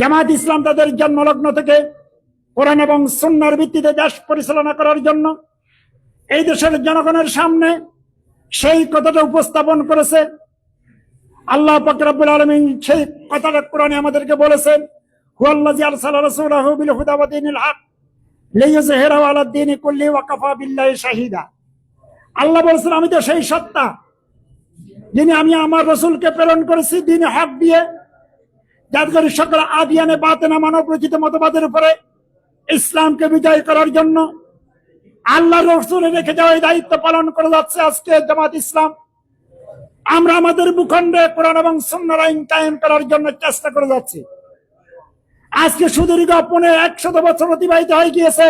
জামাত ইসলাম তাদের জন্মলগ্ন থেকে কোরআন এবং সুন্নার ভিত্তিতে দেশ পরিচালনা করার জন্য এই দেশের জনগণের সামনে সেই কথাটা উপস্থাপন করেছে। আল্লাহ ফকরাবুল আলমিন সেই কথাটা কোরআনে আমাদেরকে বলেছেন কুল্লি আল্লাহ আমি তো সেই সত্তা যিনি আমি আমার রসুলকে প্রেরণ করেছি, দিন হক দিয়ে যাতে করে সকল আদিয়ানে, বাতেনা মানব রচিত মতবাদের উপরে ইসলামকে বিজয় করার জন্য আল্লাহ রসুলে রেখে যাওয়া এই দায়িত্ব পালন করে যাচ্ছে আজকে জামাত ইসলাম। আমরা আমাদের ভূখণ্ডে কোরআন এবং সুন্নার আইন কায়েম করার জন্য চেষ্টা করে যাচ্ছি। আজকে সুদীর্ঘ পনেরো একশত বছর অতিবাহিত হয়ে গিয়েছে।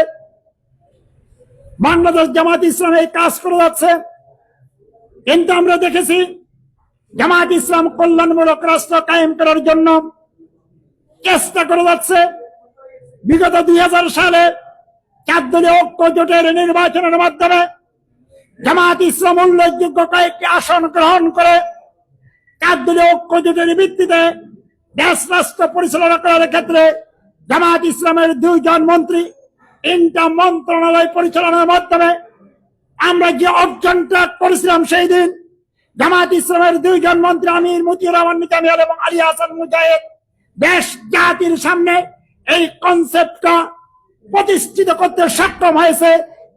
বাংলাদেশ জামাত ইসলাম এই কাজ করে যাচ্ছে। কিন্তু আমরা দেখেছি জামাত ইসলাম কল্যাণমূলক রাষ্ট্র কায়েম করার জন্য চেষ্টা করে যাচ্ছে। বিগত দুই হাজার সালে চার দলীয় ঐক্য জোটের নির্বাচনের মাধ্যমে জামাত ইসলাম উল্লেখযোগ্য কয়েকটি আসন গ্রহণ করে চার দলীয় ঐক্য জোটের ভিত্তিতে দেশ রাষ্ট্র পরিচালনা করার ক্ষেত্রে জামাত ইসলামের দুইজন মন্ত্রী তিনটা মন্ত্রণালয় পরিচালনার মাধ্যমে আমরা যে অর্জনটা করেছিলাম সেই দিন জামাত ইসলামের দুইজন মন্ত্রী আমির মতিউর রহমান নিজামিয়াল এবং আলী হাসান মুজাহিদ দেশ জাতির সামনে এই কনসেপ্টটা প্রতিষ্ঠিত করতে সক্ষম হয়েছে।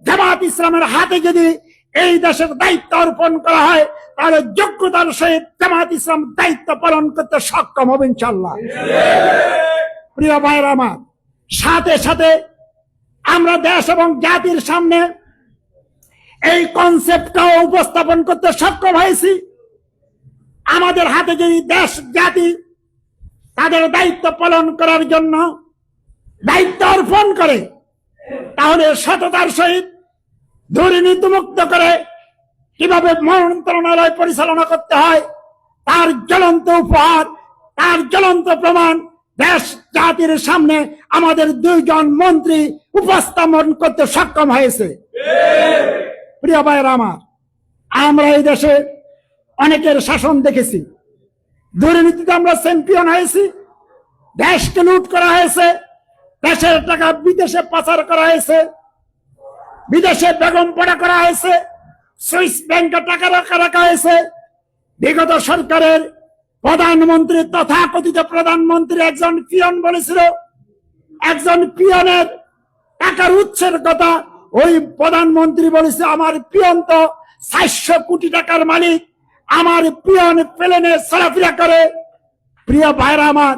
জামাত ইসলামের হাতে যদি এই দেশের দায়িত্ব অর্পণ করা হয়, তাহলে যোগ্যতার সহিত জামাত ইসলাম দায়িত্ব পালন করতে সক্ষম হবে ইনশাল্লাহ প্রিয় ভাইয়ের আমার, সাথে সাথে আমরা দেশ এবং জাতির সামনে এই কনসেপ্টটাও উপস্থাপন করতে সক্ষম হয়েছি। আমাদের হাতে যদি দেশ জাতি তাদের দায়িত্ব পালন করার জন্য দায়িত্ব অর্পণ করে, তাহলে সততার সহিত দুর্নীতি মুক্ত করে কীভাবে মন্ত্রণালয় পরিচালনা করতে হয়, তার জ্বলন্ত উপহার, তার জ্বলন্ত প্রমাণ দেশ জাতির সামনে আমাদের দুইজন মন্ত্রী উপস্থাপন করতে সক্ষম হয়েছে। প্রিয় ভাইয়ের আমার, আমরা এই দেশে অনেকের শাসন দেখেছি। দুর্নীতিতে আমরা চ্যাম্পিয়ন হয়েছি। দেশকে লুট করা হয়েছে। দেশের টাকা বিদেশে পাচার করা হয়েছে। বিদেশে বেগম পড়া করা হয়েছে। সুইস ব্যাংকে টাকা রাখা রাখা হয়েছে। বিগত সরকারের প্রধানমন্ত্রী তথাকথিত প্রধানমন্ত্রী একজন পিয়ন বলেছিল, একজন পিয়নের টাকার উৎসের কথা ওই প্রধানমন্ত্রী বলেছে, আমার পিয়ন তো চারশো কোটি টাকার মালিক। আমার প্রিয় প্লেনে চলাফেরা করে। প্রিয় ভাইরা আমার